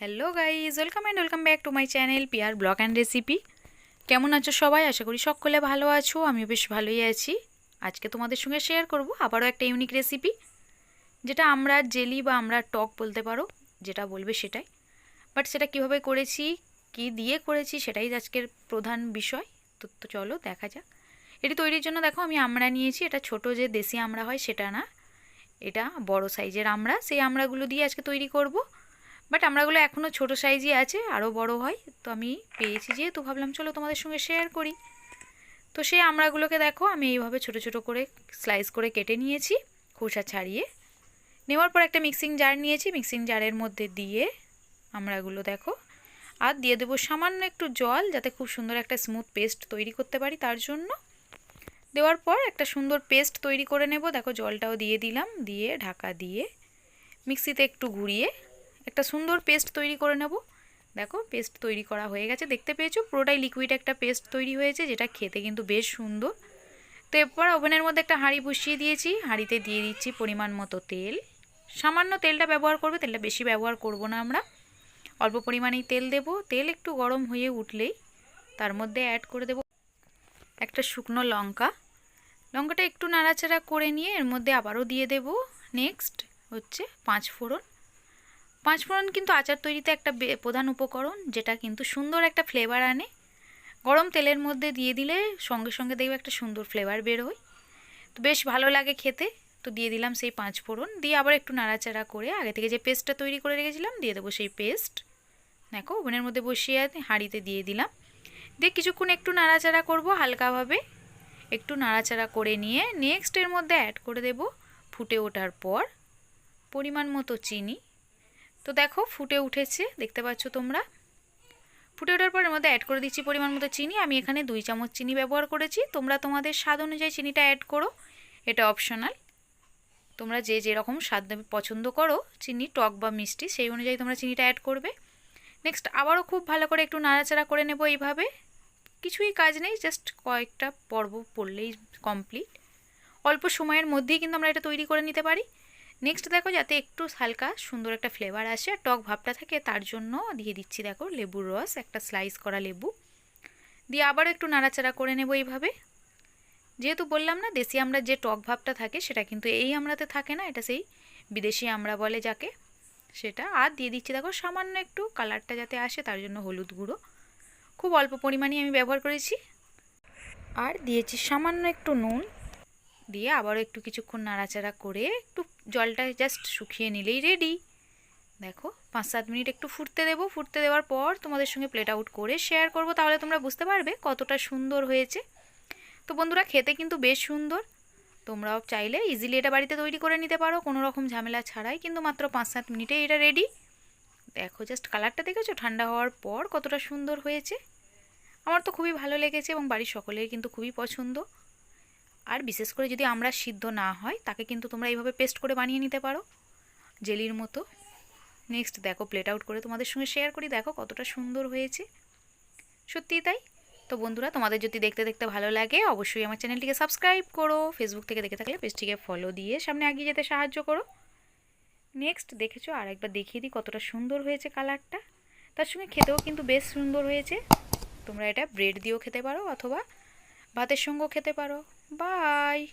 Hello guys welcome and welcome back to my channel Piyar blog and recipe কেমন আছো সবাই? আশা করি সকলে ভালো আছো। আমিও বেশ ভালোই আছি। আজকে তোমাদের সঙ্গে শেয়ার করব আবারও একটা ইউনিক রেসিপি যেটা আমরা জেলি বা আমরা টক বলতে পারো, যেটা বলবে সেটাই। বাট সেটা কীভাবে করেছি, কি দিয়ে করেছি সেটাই আজকের প্রধান বিষয়। তো তো চলো দেখা যাক। এটি তৈরির জন্য দেখো, আমি আমড়া নিয়েছি। এটা ছোট যে দেশি আমড়া হয় সেটা না, এটা বড় সাইজের আমড়া। সেই আমড়াগুলো দিয়ে আজকে তৈরি করব। বাট আমরাগুলো এখনও ছোট সাইজই আছে আরও বড় হয়। তো আমি পেয়েছি যেহেতু, ভাবলাম চলো তোমাদের সঙ্গে শেয়ার করি। তো সেই আমড়াগুলোকে দেখো, আমি এইভাবে ছোট ছোট করে স্লাইস করে কেটে নিয়েছি, খোসা ছাড়িয়ে। নেওয়ার পর একটা মিক্সিং জার নিয়েছি মিক্সিং জারের মধ্যে দিয়ে আমড়াগুলো দেখো। আর দিয়ে দেবো সামান্য একটু জল, যাতে খুব সুন্দর একটা স্মুথ পেস্ট তৈরি করতে পারি তার জন্য। দেওয়ার পর একটা সুন্দর পেস্ট তৈরি করে নেব। দেখো জলটাও দিয়ে দিলাম, দিয়ে ঢাকা দিয়ে মিক্সিতে একটু ঘুরিয়ে একটা সুন্দর পেস্ট তৈরি করে নেব। দেখো পেস্ট তৈরি করা হয়ে গেছে। দেখতে পেয়েছ? পুরোটাই লিকুইড একটা পেস্ট তৈরি হয়েছে, যেটা খেতে কিন্তু বেশ সুন্দর। তো এরপর ওভেনের মধ্যে একটা হাঁড়ি বসিয়ে দিয়েছি। হাঁড়িতে দিয়ে দিচ্ছি পরিমাণ মতো তেল। সামান্য তেলটা ব্যবহার করবে, তেলটা বেশি ব্যবহার করব না আমরা। অল্প পরিমাণেই তেল দেব। তেল একটু গরম হয়ে উঠলেই তার মধ্যে অ্যাড করে দেব একটা শুকনো লঙ্কা। লঙ্কাটা একটু নাড়াচাড়া করে নিয়ে এর মধ্যে আবারও দিয়ে দেব। নেক্সট হচ্ছে পাঁচ ফোড়ন। পাঁচ ফোড়ন কিন্তু আচার তৈরিতে একটা প্রধান উপকরণ, যেটা কিন্তু সুন্দর একটা ফ্লেভার আনে। গরম তেলের মধ্যে দিয়ে দিলে সঙ্গে সঙ্গে দেখবে একটা সুন্দর ফ্লেভার বের হয়। তো বেশ ভালো লাগে খেতে। তো দিয়ে দিলাম সেই পাঁচ ফোড়ন দিয়ে আবার একটু নাড়াচাড়া করে আগে থেকে যে পেস্টটা তৈরি করে রেখেছিলাম, দিয়ে দেবো সেই পেস্ট। দেখো, ওভেনের মধ্যে বসিয়ে হাঁড়িতে দিয়ে দিলাম। দিয়ে কিছুক্ষণ একটু নাড়াচাড়া করব হালকাভাবে। একটু নাড়াচাড়া করে নিয়ে নেক্সট এর মধ্যে অ্যাড করে দেব ফুটে ওঠার পর পরিমাণ মতো চিনি। তো দেখো ফুটে উঠেছে, দেখতে পাচ্ছ তোমরা। ফুটে ওঠার পর এর মধ্যে অ্যাড করে দিচ্ছি পরিমাণ মতো চিনি। আমি এখানে দুই চামচ চিনি ব্যবহার করেছি। তোমরা তোমাদের স্বাদ অনুযায়ী চিনিটা অ্যাড করো। এটা অপশনাল তোমরা যে যেরকম স্বাদ পছন্দ করো, চিনি, টক বা মিষ্টি, সেই অনুযায়ী তোমরা চিনিটা অ্যাড করবে। নেক্সট আবারও খুব ভালো করে একটু নাড়াচাড়া করে নেব এইভাবে। কিছুই কাজ নেই জাস্ট কয়েকটা পর্ব পড়লেই কমপ্লিট অল্প সময়ের মধ্যেই কিন্তু আমরা এটা তৈরি করে নিতে পারি। নেক্সট দেখো যাতে একটু হালকা সুন্দর একটা ফ্লেভার আসে, আর টক ভাবটা থাকে তার জন্য দিয়ে দিচ্ছি দেখো লেবুর রস, একটা স্লাইস করা লেবু। দিয়ে আবার একটু নাড়াচাড়া করে নেব এইভাবে। যেহেতু বললাম না, দেশি আমরা যে টক ভাবটা থাকে সেটা কিন্তু এই আমরাতে থাকে না, এটা সেই বিদেশি আমরা বলে যাকে সেটা। আর দিয়ে দিচ্ছি দেখো সামান্য একটু কালারটা যাতে আসে তার জন্য হলুদ গুঁড়ো। খুব অল্প পরিমাণেই আমি ব্যবহার করেছি। আর দিয়েছি সামান্য একটু নুন। দিয়ে আবারও একটু কিছুক্ষণ নাড়াচাড়া করে একটু জলটা জাস্ট শুকিয়ে নিলেই রেডি দেখো, পাঁচ সাত মিনিট একটু ফুটতে দেবো। ফুটতে দেওয়ার পর তোমাদের সঙ্গে প্লেট আউট করে শেয়ার করব, তাহলে তোমরা বুঝতে পারবে কতটা সুন্দর হয়েছে। তো বন্ধুরা, খেতে কিন্তু বেশ সুন্দর। তোমরাও চাইলে ইজিলি এটা বাড়িতে তৈরি করে নিতে পারো, কোনো রকম ঝামেলা ছাড়াই, কিন্তু মাত্র পাঁচ সাত মিনিটে এটা রেডি দেখো জাস্ট কালারটা দেখেছ? ঠান্ডা হওয়ার পর কতটা সুন্দর হয়েছে। আমার তো খুবই ভালো লেগেছে এবং বাড়ির সকলের কিন্তু খুবই পছন্দ। আর বিশেষ করে যদি আমরা সিদ্ধ না হয়, তাকে কিন্তু তোমরা এইভাবে পেস্ট করে বানিয়ে নিতে পারো। জেলির মতো। নেক্সট দেখো প্লেট আউট করে তোমাদের সঙ্গে শেয়ার করি। দেখো কতটা সুন্দর হয়েছে। সত্যিই তাই? তো বন্ধুরা, তোমাদের যদি দেখতে দেখতে ভালো লাগে, অবশ্যই আমার চ্যানেলটিকে সাবস্ক্রাইব করো। ফেসবুক থেকে দেখে থাকলে পেজটিকে ফলো দিয়ে সামনে এগিয়ে যেতে সাহায্য করো। নেক্সট দেখেছ আর একবার দেখিয়ে দিই কতটা সুন্দর হয়েছে কালারটা তার সঙ্গে খেতেও কিন্তু বেশ সুন্দর হয়েছে। তোমরা এটা ব্রেড দিয়েও খেতে পারো অথবা ভাতের সঙ্গেও খেতে পারো। Bye.